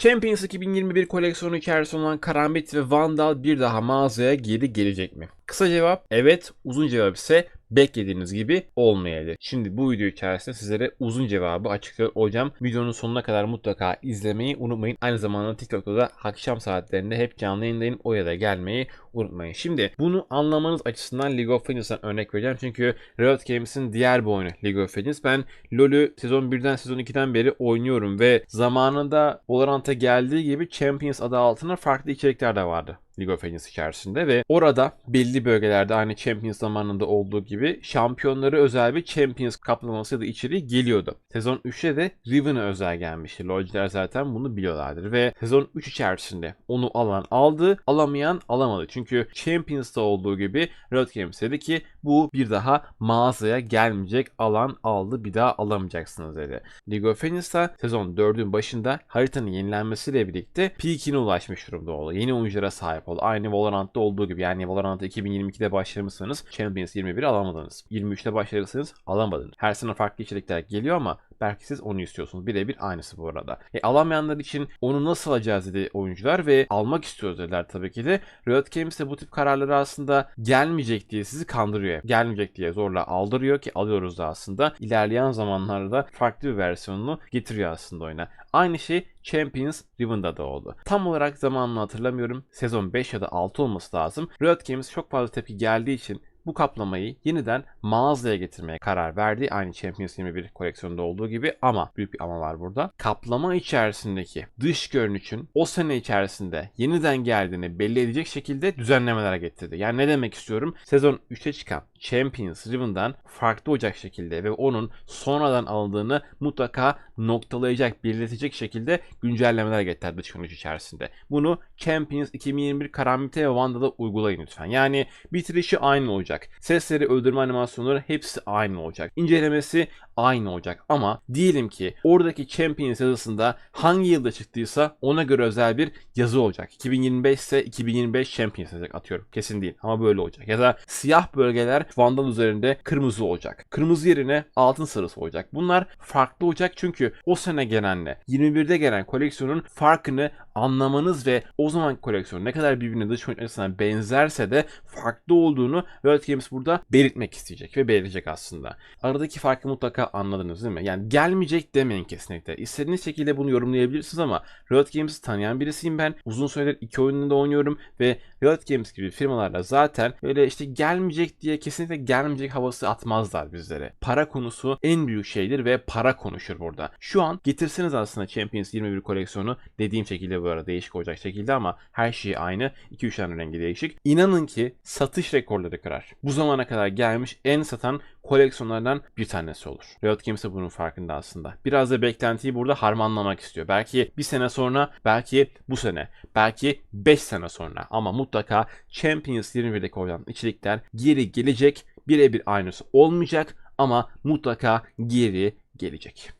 Champions 2021 koleksiyonu içerisinde olan Karambit ve Vandal bir daha mağazaya geri gelecek mi? Kısa cevap evet, uzun cevap ise beklediğiniz gibi olmayabilir. Şimdi bu video içerisinde sizlere uzun cevabı açıklıyor olacağım. Videonun sonuna kadar mutlaka izlemeyi unutmayın. Aynı zamanda TikTok'ta da akşam saatlerinde hep canlı yayındayım. Oraya da gelmeyi unutmayın. Şimdi bunu anlamanız açısından League of Legends'dan örnek vereceğim. Çünkü Riot Games'in diğer bir oyunu League of Legends. Ben LoL'ü sezon 1'den sezon 2'den beri oynuyorum ve zamanında Valorant'a geldiği gibi Champions adı altında farklı içerikler de vardı. League of Legends içerisinde ve orada belli bölgelerde aynı Champions zamanında olduğu gibi şampiyonları özel bir Champions kaplaması da içeriği geliyordu. Sezon 3'te de Riven'a özel gelmişti. LoL'ciler zaten bunu biliyorlardır ve sezon 3 içerisinde onu alan aldı, alamayan alamadı. Çünkü Champions'ta olduğu gibi Riot Games dedi ki bu bir daha mağazaya gelmeyecek alan aldı bir daha alamayacaksınız dedi. League of Legends'ta sezon 4'ün başında haritanın yenilenmesiyle birlikte peak'ine ulaşmış durumda oldu. Yeni oyunculara sahip oldu. Aynı Valorant'ta olduğu gibi yani Valorant'ta 2022'de başlamışsanız Champions 21 alamadınız. 23'te başlarsanız alamadınız. Her sene farklı içerikler geliyor ama belki siz onu istiyorsunuz. Birebir aynısı bu arada. E, alamayanlar için onu nasıl alacağız dedi oyuncular ve almak istiyoruz dediler tabii ki de. Riot Games de bu tip kararları aslında gelmeyecek diye sizi kandırıyor. Gelmeyecek diye zorla aldırıyor ki alıyoruz da aslında. İlerleyen zamanlarda farklı bir versiyonunu getiriyor aslında oyuna. Aynı şey Champions Riven'da da oldu. Tam olarak zamanını hatırlamıyorum. Sezon 5 ya da 6 olması lazım. Riot Games çok fazla tepki geldiği için bu kaplamayı yeniden mağazaya getirmeye karar verdi. Aynı Champions 21 koleksiyonunda olduğu gibi ama büyük bir ama var burada. Kaplama içerisindeki dış görünüşün o sene içerisinde yeniden geldiğini belli edecek şekilde düzenlemeler getirdi. Yani ne demek istiyorum? Sezon 3'te çıkan Champions Riven'dan farklı olacak şekilde ve onun sonradan alındığını mutlaka noktalayacak, belirtecek şekilde güncellemeler getirdi dış görünüş içerisinde. Bunu Champions 2021 Karambit'e ve Vanda'da uygulayın lütfen. Yani bitirişi aynı olacak. Sesleri, öldürme animasyonları hepsi aynı olacak. İncelemesi aynı olacak. Ama diyelim ki oradaki Champions yazısında hangi yılda çıktıysa ona göre özel bir yazı olacak. 2025 ise 2025 Champions yazacak atıyorum. Kesin değil ama böyle olacak. Ya da siyah bölgeler Vandal üzerinde kırmızı olacak. Kırmızı yerine altın sarısı olacak. Bunlar farklı olacak çünkü o sene gelenle 21'de gelen koleksiyonun farkını anlamanız ve o zaman koleksiyon ne kadar birbirine dış açısından benzerse de farklı olduğunu Riot Games burada belirtmek isteyecek ve belirtecek aslında. Aradaki farkı mutlaka anladınız değil mi? Yani gelmeyecek demeyin kesinlikle. İstediğiniz şekilde bunu yorumlayabilirsiniz ama Riot Games'i tanıyan birisiyim ben. Uzun süredir iki oyununda oynuyorum ve Riot Games gibi firmalarla zaten böyle işte gelmeyecek diye kesinlikle gelmeyecek havası atmazlar bizlere. Para konusu en büyük şeydir ve para konuşur burada. Şu an getirseniz aslında Champions 21 koleksiyonu dediğim şekilde bu arada değişik olacak şekilde ama her şey aynı. 2-3 tane rengi değişik. İnanın ki satış rekorları kırar. Bu zamana kadar gelmiş en satan koleksiyonlardan bir tanesi olur. Riot Games de bunun farkında aslında. Biraz da beklentiyi burada harmanlamak istiyor. Belki bir sene sonra, belki bu sene, belki 5 sene sonra ama mutlaka Champions 21'deki olan içerikler geri gelecek. Birebir aynısı olmayacak ama mutlaka geri gelecek.